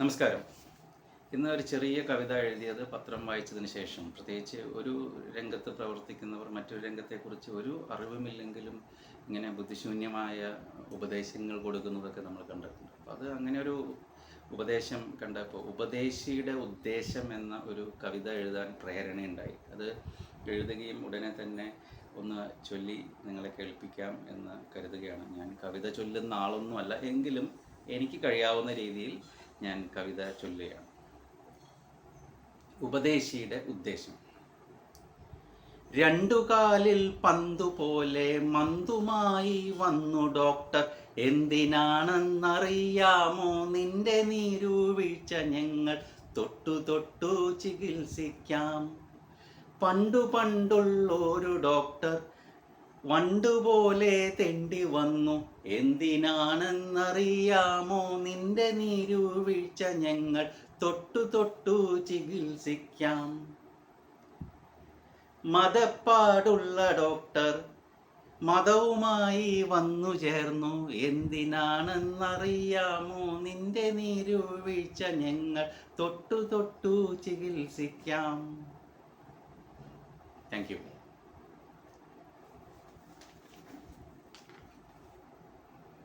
നമസ്കാരം. ഇന്ന് ഒരു ചെറിയ കവിത എഴുതിയത് പത്രം വായിച്ചതിന് ശേഷം. പ്രത്യേകിച്ച് ഒരു രംഗത്ത് പ്രവർത്തിക്കുന്നവർ മറ്റൊരു രംഗത്തെക്കുറിച്ച് ഒരു അറിവുമില്ലെങ്കിലും ഇങ്ങനെ ബുദ്ധിശൂന്യമായ ഉപദേശങ്ങൾ കൊടുക്കുന്നതൊക്കെ നമ്മൾ കണ്ടിട്ടുണ്ട്. അപ്പോൾ അത് അങ്ങനെ ഒരു ഉപദേശം കണ്ടപ്പോൾ ഉപദേശിയുടെ ഉദ്ദേശം എന്ന ഒരു കവിത എഴുതാൻ പ്രേരണയുണ്ടായി. അത് എഴുതുകയും ഉടനെ തന്നെ ഒന്ന് ചൊല്ലി നിങ്ങളെ കേൾപ്പിക്കാം എന്ന് കരുതുകയാണ് ഞാൻ. കവിത ചൊല്ലുന്ന ആളൊന്നുമല്ല എങ്കിലും എനിക്ക് കഴിയാവുന്ന രീതിയിൽ ഞാൻ കവിത ചൊല്ലുകയാണ്. ഉപദേശിയുടെ ഉദ്ദേശം. രണ്ടു കാലിൽ പന്തു പോലെ മന്തുമായി വന്നു ഡോക്ടർ എന്തിനാണെന്നറിയാമോ നിന്റെ നീരുവീഴ്ച ഞങ്ങൾ? തൊട്ടു തൊട്ടു ചികിത്സിക്കാം. പണ്ടു പണ്ടുള്ളൊരു ഡോക്ടർ വണ്ടുപോലെ തെണ്ടി വന്നു. എന്തിനാണെന്നറിയാമോ നിന്റെ നീരുവീഴ്ച ഞങ്ങൾ? തൊട്ടു തൊട്ടു ചികിത്സിക്കാം. മതപ്പാടുള്ള ഡോക്ടർ മതവുമായി വന്നു ചേർന്നു. എന്തിനാണെന്നറിയാമോ നിന്റെ നീരുവീഴ്ച ഞങ്ങൾ? തൊട്ടു തൊട്ടു ചികിത്സിക്കാം. Thank you